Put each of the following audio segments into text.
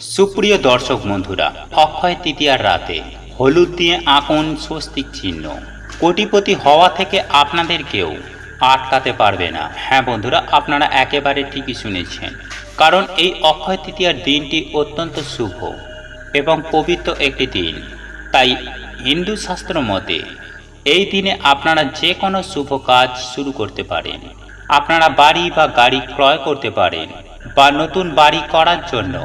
সুপ্রিয় দর্শক বন্ধুরা, অক্ষয় তৃতীয়ার রাতে হলুদ দিয়ে আঁকুন স্বস্তিক চিহ্ন। কোটিপতি হওয়া থেকে আপনাদের কেউ আটকাতে পারবে না। হ্যাঁ বন্ধুরা, আপনারা একেবারে ঠিকই শুনেছেন। কারণ এই অক্ষয় তৃতীয়ার দিনটি অত্যন্ত শুভ এবং পবিত্র একটি দিন। তাই হিন্দু শাস্ত্র মতে, এই দিনে আপনারা যে কোনো শুভ কাজ শুরু করতে পারেন। আপনারা বাড়ি বা গাড়ি ক্রয় করতে পারেন বা নতুন বাড়ি করার জন্য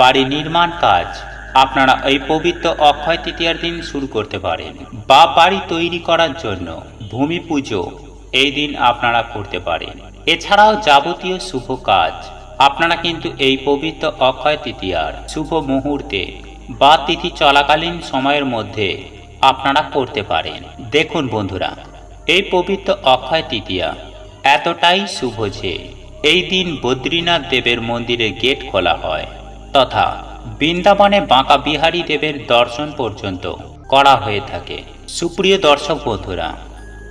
বাড়ি নির্মাণ কাজ। আপনারা এই পবিত্র অক্ষয় তৃতীয়ার দিন শুরু করতে পারেন বা বাড়ি তৈরি করার জন্য ভূমি পুজো এই দিন আপনারা করতে পারেন। এছাড়াও যাবতীয় শুভ কাজ। আপনারা কিন্তু এই পবিত্র অক্ষয় তৃতীয়ার শুভ মুহূর্তে বা তিথি চলাকালীন সময়ের মধ্যে আপনারা করতে পারেন। দেখুন বন্ধুরা, এই পবিত্র অক্ষয় তৃতীয়া এতটাই শুভ যে এই দিন বদ্রীনাথ দেবের মন্দিরের গেট খোলা হয়। তথা বৃন্দাবনে বাঁকা বিহারী দেবের দর্শন পর্যন্ত করা হয়ে থাকে। সুপ্রিয় দর্শক বন্ধুরা,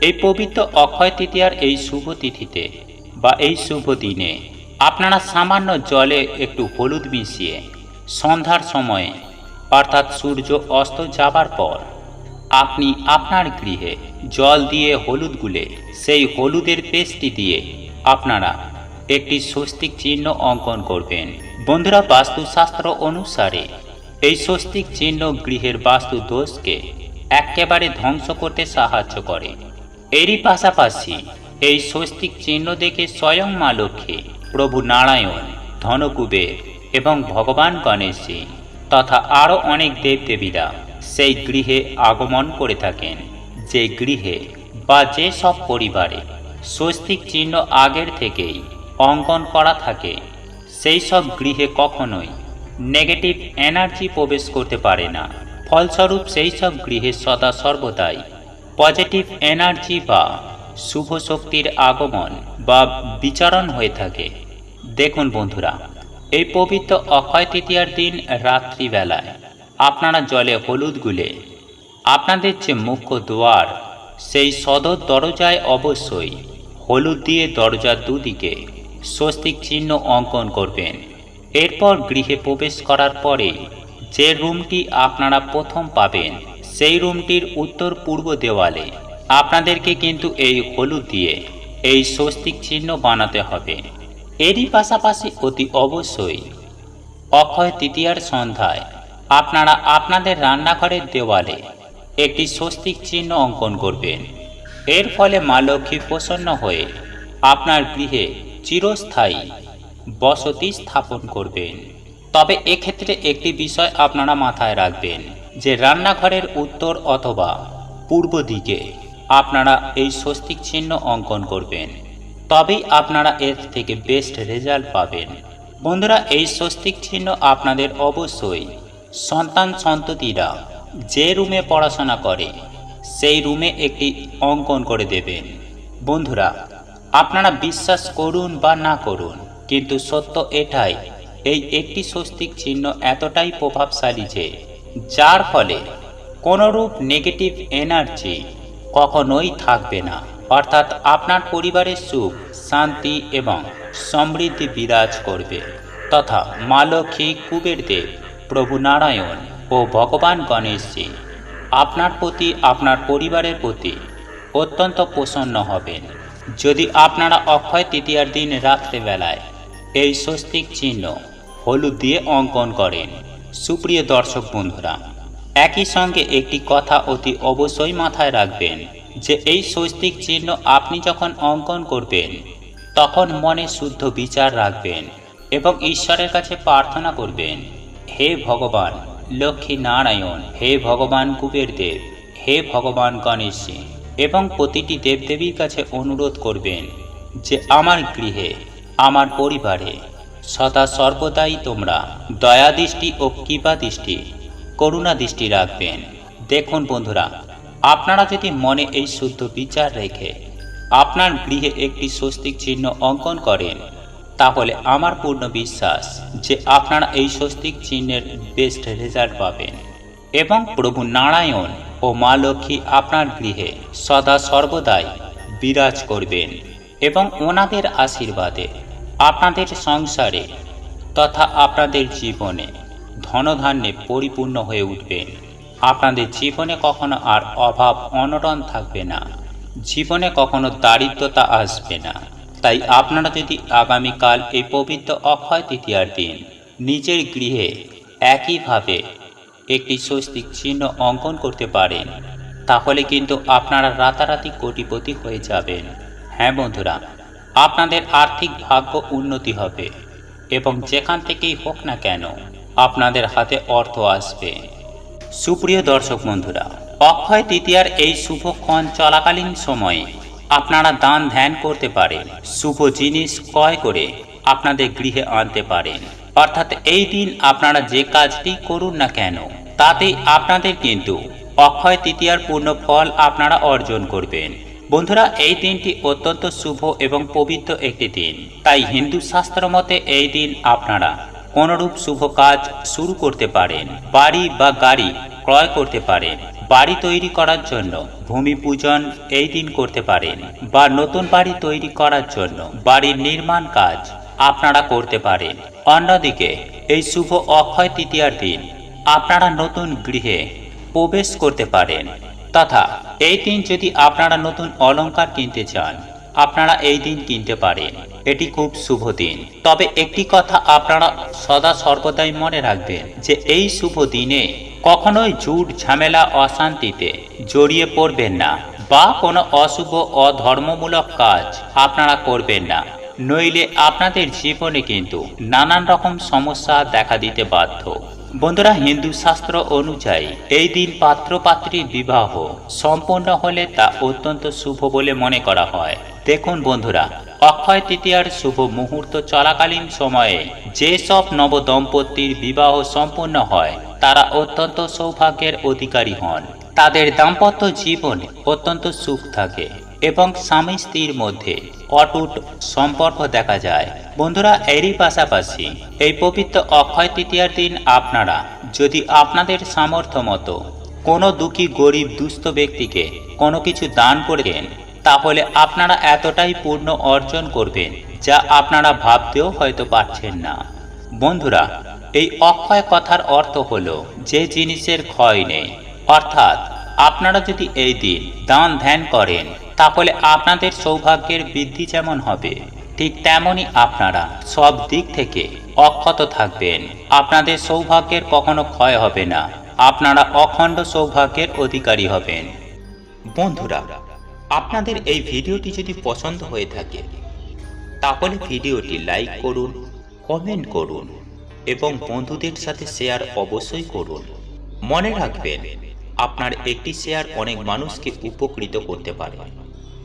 এই পবিত্র অক্ষয় তৃতীয়ার এই শুভ তিথিতে বা এই শুভ দিনে আপনারা সামান্য জলে একটু হলুদ মিশিয়ে সন্ধ্যার সময়ে, অর্থাৎ সূর্য অস্ত যাবার পর, আপনি আপনার গৃহে জল দিয়ে হলুদ গুলে সেই হলুদের পেস্টটি দিয়ে আপনারা একটি স্বস্তিক চিহ্ন অঙ্কন করবেন। বন্ধুরা, বাস্তুশাস্ত্র অনুসারে এই স্বস্তিক চিহ্ন গৃহের বাস্তু দোষকে একেবারে ধ্বংস করতে সাহায্য করে। এরই পাশাপাশি এই স্বস্তিক চিহ্ন দেখে স্বয়ং মা লক্ষ্মী, প্রভু নারায়ণ, ধনকুবের এবং ভগবান গণেশজি তথা আরও অনেক দেবদেবীরা সেই গৃহে আগমন করে থাকেন। যে গৃহে বা যে সব পরিবারে স্বস্তিক চিহ্ন আগের থেকেই অঙ্কন করা থাকে। সেই সব গৃহে কখনোই নেগেটিভ এনার্জি প্রবেশ করতে পারে না। ফলস্বরূপ সেই সব গৃহে সদা সর্বদাই পজিটিভ এনার্জি বা শুভ শক্তির আগমন বা বিচারণ হয়ে থাকে। দেখুন বন্ধুরা, এই পবিত্র অক্ষয় তৃতীয়ার দিন রাত্রিবেলায় আপনারা জলে হলুদ গুলে আপনাদের যে মুখ্য দুয়ার, সেই সদর দরজায় অবশ্যই হলুদ দিয়ে দরজার দুদিকে স্বস্তিক চিহ্ন অঙ্কন করবেন। এরপর গৃহে প্রবেশ করার পরে যে রুমটি আপনারা প্রথম পাবেন, সেই রুমটির উত্তর পূর্ব দেওয়ালে আপনাদেরকে কিন্তু এই হলুদ দিয়ে এই স্বস্তিক চিহ্ন বানাতে হবে। এরই পাশাপাশি অতি অবশ্যই অক্ষয় তৃতীয়ার সন্ধ্যায় আপনারা আপনাদের রান্নাঘরের দেওয়ালে একটি স্বস্তিক চিহ্ন অঙ্কন করবেন। এর ফলে মা লক্ষ্মী প্রসন্ন হয়ে আপনার গৃহে চিরস্থায়ী, বসতি স্থাপন করবেন। তবে এক্ষেত্রে একটি বিষয় আপনারা মাথায় রাখবেন, যে রান্নাঘরের উত্তর অথবা পূর্ব দিকে আপনারা এই স্বস্তিক চিহ্ন অঙ্কন করবেন। তবেই আপনারা এর থেকে বেস্ট রেজাল্ট পাবেন। বন্ধুরা, এই স্বস্তিক চিহ্ন আপনাদের অবশ্যই সন্তান সন্ততিরা যে রুমে পড়াশোনা করে, সেই রুমে একটি অঙ্কন করে দেবেন। বন্ধুরা আপনারা বিশ্বাস করুন বা না করুন, কিন্তু সত্য এটাই, এই একটি স্বস্তিক চিহ্ন এতটাই প্রভাবশালী যে, যার ফলে কোনোরূপ নেগেটিভ এনার্জি কখনোই থাকবে না। অর্থাৎ আপনার পরিবারের সুখ, শান্তি এবং সমৃদ্ধি বিরাজ করবে। তথা মা লক্ষ্মী কুবের দেব প্রভু নারায়ণ ও ভগবান গণেশজি আপনার প্রতি, আপনার পরিবারের প্রতি অত্যন্ত প্রসন্ন হবেন। যদি আপনারা অক্ষয় তৃতীয়ার দিন রাত্রেবেলায় এই স্বস্তিক চিহ্ন হলুদ দিয়ে অঙ্কন করেন, সুপ্রিয় দর্শক বন্ধুরা, একই সঙ্গে একটি কথা অতি অবশ্যই মাথায় রাখবেন যে এই স্বস্তিক চিহ্ন আপনি যখন অঙ্কন করবেন, তখন মনে শুদ্ধ বিচার রাখবেন এবং ঈশ্বরের কাছে প্রার্থনা করবেন, হে ভগবান, লক্ষ্মী নারায়ণ, হে ভগবান কুবের দেব হে ভগবান গণেশ এবং প্রতিটি দেবদেবীর কাছে অনুরোধ করবেন যে আমার গৃহে, আমার পরিবারে সদা সর্বদাই তোমরা দয়া দৃষ্টি ও কৃপা দৃষ্টি, করুণা দৃষ্টি রাখবেন। দেখুন বন্ধুরা, আপনারা যদি মনে এই শুদ্ধ বিচার রেখে আপনার গৃহে একটি স্বস্তিক চিহ্ন অঙ্কন করেন, তাহলে আমার পূর্ণ বিশ্বাস যে আপনারা এই স্বস্তিক চিহ্নের বেস্ট রেজাল্ট পাবেন। এবং প্রভু নারায়ণ ও মা লক্ষ্মী আপনার গৃহে সদা সর্বদাই বিরাজ করবেন এবং ওনাদের আশীর্বাদে আপনাদের সংসারে তথা আপনাদের জীবনে ধনধান্যে পরিপূর্ণ হয়ে উঠবেন। আপনাদের জীবনে কখনো আর অভাব অনটন থাকবে না। জীবনে কখনো দারিদ্রতা আসবে না। তাই আপনারা যদি আগামীকাল এই পবিত্র অক্ষয় তৃতীয়ার দিন নিজের গৃহে একইভাবে একটি স্বস্তিক চিহ্ন অঙ্কন করতে পারেন, তাহলে কিন্তু আপনারা রাতারাতি কোটিপতি হয়ে যাবেন। হ্যাঁ বন্ধুরা, আপনাদের আর্থিক ভাগ্য উন্নতি হবে, এবং যেখান থেকেই হোক না কেন, আপনাদের হাতে অর্থ আসবে। সুপ্রিয় দর্শক বন্ধুরা, অক্ষয় তৃতীয়ার এই শুভক্ষণ চলাকালীন সময়ে আপনারা দান ধ্যান করতে পারেন, শুভ জিনিস ক্রয় করে আপনাদের গৃহে আনতে পারেন। অর্থাৎ এই দিন আপনারা যে কাজটি করুন না কেন তাতেই আপনাদের কিন্তু অক্ষয় তৃতীয়ার পূর্ণ ফল আপনারা অর্জন করবেন। বন্ধুরা, এই দিনটি অত্যন্ত শুভ এবং পবিত্র একটি দিন। তাই হিন্দু শাস্ত্র মতে এই দিন আপনারা কোনরূপ শুভ কাজ শুরু করতে পারেন, বাড়ি বা গাড়ি ক্রয় করতে পারেন, বাড়ি তৈরি করার জন্য ভূমি পূজন এই দিন করতে পারেন, বা নতুন বাড়ি তৈরি করার জন্য বাড়ির নির্মাণ কাজ আপনারা করতে পারেন। অন্যদিকে, এই শুভ অক্ষয় তৃতীয়ার দিন আপনারা নতুন গৃহে প্রবেশ করতে পারেন। তথা, এই দিন যদি আপনারা নতুন অলংকার কিনতে চান, আপনারা এই দিন কিনতে পারেন। এটি খুব শুভ দিন। তবে একটি কথা আপনারা সদা সর্বদাই মনে রাখবেন যে, এই শুভ দিনে কখনোই জুট ঝামেলা অশান্তিতে জড়িয়ে পড়বেন না বা কোনো অশুভ অধর্মমূলক কাজ আপনারা করবেন না। নইলে আপনাদের জীবনে কিন্তু নানান রকম সমস্যা দেখা দিতে বাধ্য। বন্ধুরা, হিন্দু শাস্ত্র অনুযায়ী এই দিন পাত্র পাত্রীর বিবাহ সম্পন্ন হলে তা অত্যন্ত শুভ বলে মনে করা হয়। দেখুন বন্ধুরা, অক্ষয় তৃতীয়ার শুভ মুহূর্ত চলাকালীন সময়ে যেসব নবদম্পতির বিবাহ সম্পন্ন হয়, তারা অত্যন্ত সৌভাগ্যের অধিকারী হন। তাদের দাম্পত্য জীবনে অত্যন্ত সুখ থাকে। এবং স্বামী স্ত্রীর মধ্যে অটুট সম্পর্ক দেখা যায়। বন্ধুরা, এরই পাশাপাশি এই পবিত্র অক্ষয় তৃতীয়ার দিন আপনারা যদি আপনাদের সামর্থ্য মতো কোনো দুঃখী, গরিব, দুস্থ ব্যক্তিকে কোনো কিছু দান করে দেন, তাহলে আপনারা এতটাই পূর্ণ অর্জন করবেন যা আপনারা ভাবতেও হয়তো পারছেন না। বন্ধুরা, এই অক্ষয় কথার অর্থ হলো যে জিনিসের ক্ষয় নেই। অর্থাৎ আপনারা যদি এই দিন দান ধ্যান করেন তাহলে আপনাদের সৌভাগ্যের বৃদ্ধি যেমন হবে, ঠিক তেমনই আপনারা সব দিক থেকে অক্ষত থাকবেন। আপনাদের সৌভাগ্যের কখনো ক্ষয় হবে না। আপনারা অখণ্ড সৌভাগ্যের অধিকারী হবেন। বন্ধুরা, আপনাদের এই ভিডিওটি যদি পছন্দ হয়ে থাকে, তাহলে ভিডিওটি লাইক করুন, কমেন্ট করুন এবং বন্ধুদের সাথে শেয়ার অবশ্যই করুন। মনে রাখবেন, আপনার একটি শেয়ার অনেক মানুষকে উপকৃত করতে পারে।